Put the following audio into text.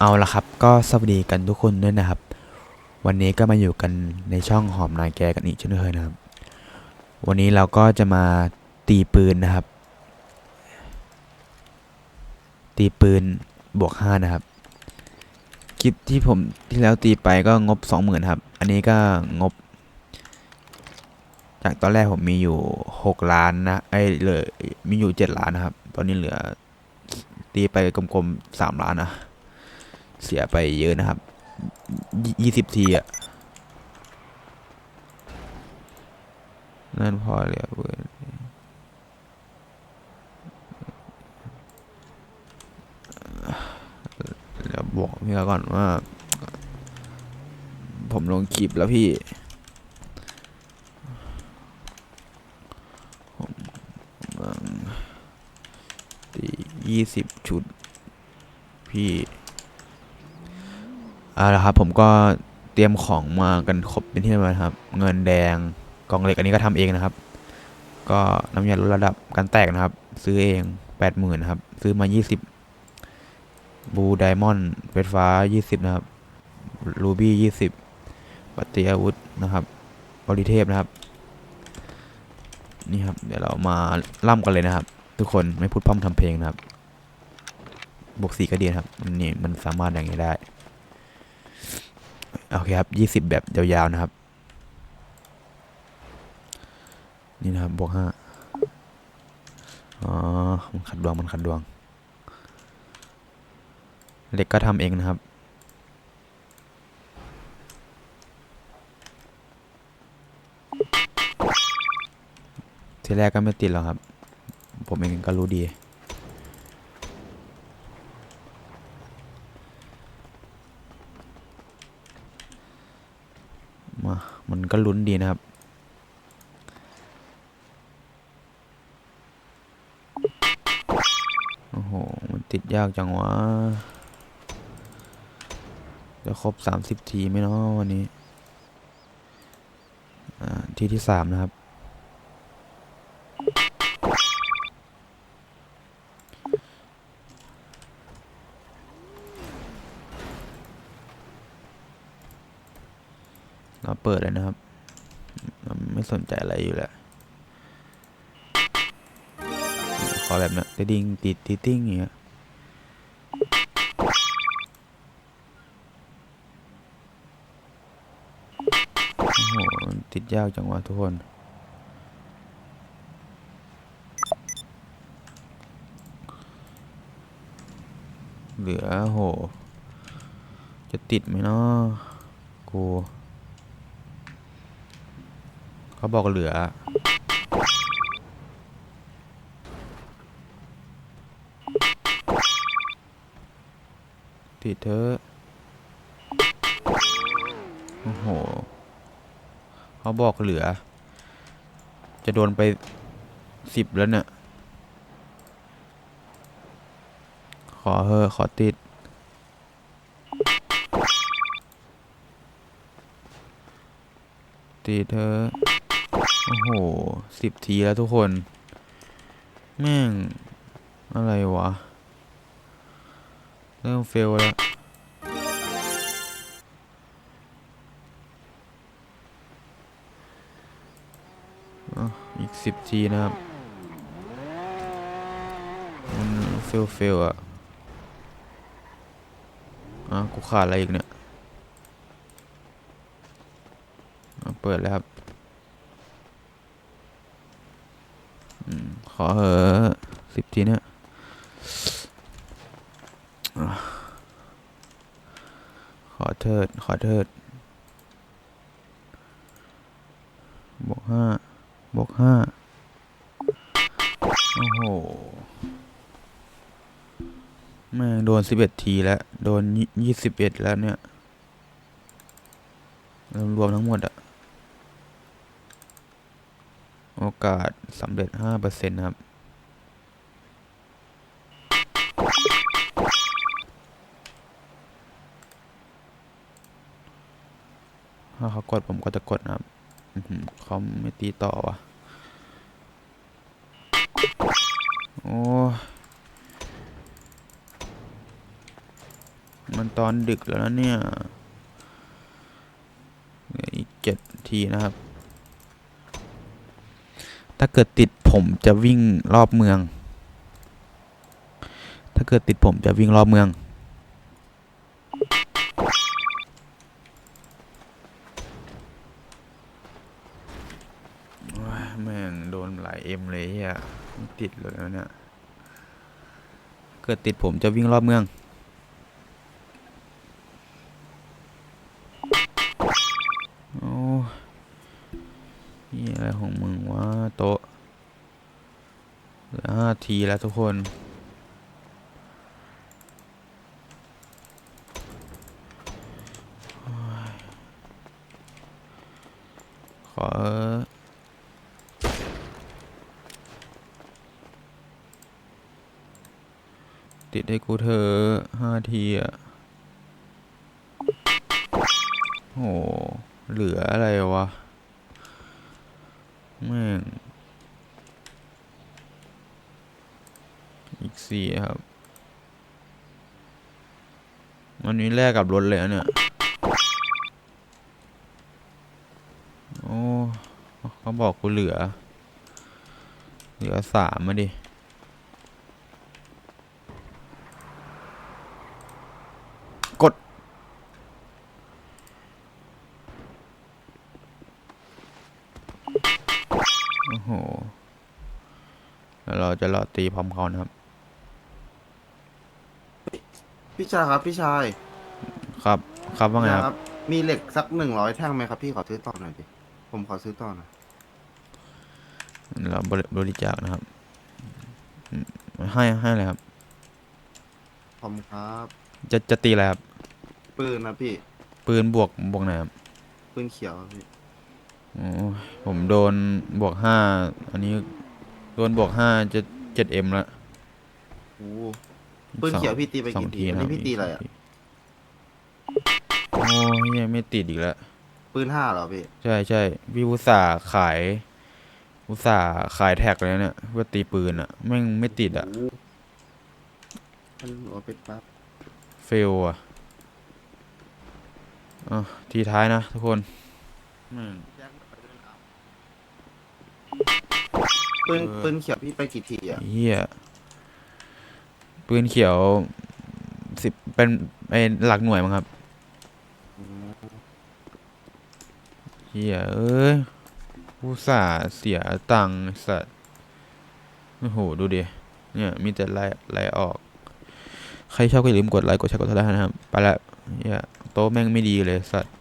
เอาละครับก็สวัสดีกันทุกคนด้วยนะครับ วันนี้ก็มาอยู่กันในช่องหอมนายแกกันอีกเช่นเคยนะครับ วันนี้เราก็จะมาตีปืนนะครับ ตีปืนบวกห้านะครับคลิปที่ผมที่แล้วตีไปก็งบสองหมื่นครับ อันนี้ก็งบ จากตอนแรกผมมีอยู่หกล้านนะไอ้เหลยมีอยู่เจ็ดล้านนะครับ ตอนนี้เหลือตีไปกลมๆสามล้านนะ เสียไปเยอะนะครับยี่สิบทีอะนั่นพอเลยเว้ยเดี๋ยวบอกพี่ก่อนว่า ผมลงคลิปแล้วพี่ตียี่สิบชุด พี่ เอาละครับผมก็เตรียมของมากันครบเป็นที่เรียบร้อยครับ เงินแดงกล่องเหล็กอันนี้ก็ทำเองนะครับ ก็น้ำยาลดระดับการแตกนะครับ ซื้อเองแปดหมื่นครับ ซื้อมายี่สิบบูไดมอนด์เฟฟ้ายี่สิบนะครับรูบี้ยี่สิบปัตติอาวุธนะครับบริเทพนะครับ นี่ครับ เดี๋ยวเรามาล่ำกันเลยนะครับ ทุกคนไม่พูดพร่ำทำเพลงนะครับบวกสี่ก็ดีนะครับนี่มันสามารถอย่างนี้ได้ โอเคครับยี่สิบแบบยาวๆนะครับ นี่นะครับบวกห้าอ๋อ มันขัดดวง มันขัดดวงเล็กก็ทำเองนะครับ ทีแรกก็ไม่ติดหรอกครับ ผมเองก็รู้ดี มามันก็ลุ้นดีนะครับ โอ้โห มันติดยากจังวะ จะครบสามสิบทีไหมเนาะวันนี้ อ่า ทีที่สามนะครับ เราเปิดเลยนะครับ ไม่สนใจอะไรอยู่แล้วขอแบบเนี้ยติดดิ้งติดติดติ้งอย่างเงี้ยโอ้โหติดยากจังวะทุกคนเหลือโห จะติดไหมเนาะกู เขาบอกเหลือ ติดเธอโอ้โห เขาบอกเหลือ จะโดนไปสิบแล้วเนี่ย ขอเฮอขอติดตีเธอ โอ้โหสิบทีแล้วทุกคน แม่ง อะไรวะ เริ่มเฟลแล้วอีกสิบทีนะครับ มันเฟลเฟลอะ อะ กูขาดอะไรอีกเนี่ย เปิดแล้วครับ อืม ขอเหอสิบทีเนี่ยขอเทิด ขอเทิด บวกห้าบวกห้าโอ้โห แม่งโดนสิบเอ็ดทีแล้ว โดนยี่สิบเอ็ดแล้วเนี่ย รวมทั้งหมดอะ โอกาสสำเร็จห้าเปอร์เซ็นต์ครับ ถ้าเขากดผมก็จะกดนะครับเขาไม่ตีต่อวะโอ้มันตอนดึกแล้วนะเนี่ยอีกเจ็ดทีนะครับ ถ้าเกิดติดผมจะวิ่งรอบเมือง ถ้าเกิดติดผมจะวิ่งรอบเมืองว้าแม่งโดนหลายเอ็มเลยเฮียติดเลยเนี่ยเกิดติดผมจะวิ่งรอบเมืองโอ้ อะไรของมึงวะโต๊ะเหลือห้าทีแล้วทุกคนขอติดให้กูเธอห้าทีอะโห เหลืออะไรวะ แม่งอีกสี่ครับ วันนี้แลกกับรถเลยเนี่ย โอ้เขาบอกกูเหลือ เหลือสามมาดิ กด โอ้โหแล้วเราจะรอตีพร้อมเขานะครับ พี่ชายครับ พี่ชายครับ ครับว่าไงครับ มีเหล็กสักหนึ่งร้อยแท่งไหมครับพี่ขอซื้อต่อหน่อยดิผมขอซื้อต่อหน่อยเราบริบริจาคนะครับอืมให้ให้เลยครับผมครับ จะจะตีอะไรครับ ปืนนะพี่ ปืนบวกบวกไหนครับปืนเขียวครับพี่ โอ้ผมโดนบวกห้าอันนี้ โดนบวกห้าจะเจ็ดเอ็มละโอ้ปืนเขียวพี่ตีไปสองกี่ทีทีอันนะนี้พี่ตีอะไรอะโอ้ยยังไม่ติดอีกแล้วปืนห้าเหรอพี่ ใช่ใช่พี่อุตส่าห์ขาย อุตส่าห์ขายแท็กเลยเนี่ยเพื่อตีปืนอะแม่งไม่ติดอะโอ้มันหัวเป็ดปั๊บเฟลอะอะทีท้ายนะทุกคนแม่ ปืนเออปืนเขียวพี่ไปกี่ทีอะเฮียปืนเขียวสิบเป็นไอหลักหน่วยมั้งครับอืมเฮียเอ้ยอุตส่าห์เสียตังค์ไอ้สัตว์โอ้โหดูดิเนี่ยมีแต่ไล่ไล่ออก ใครชอบก็อย่าลืมกดไลค์กดแชร์กดติดตามนะครับ ไปละเฮียโต๊ะแม่งไม่ดีเลยสัตว์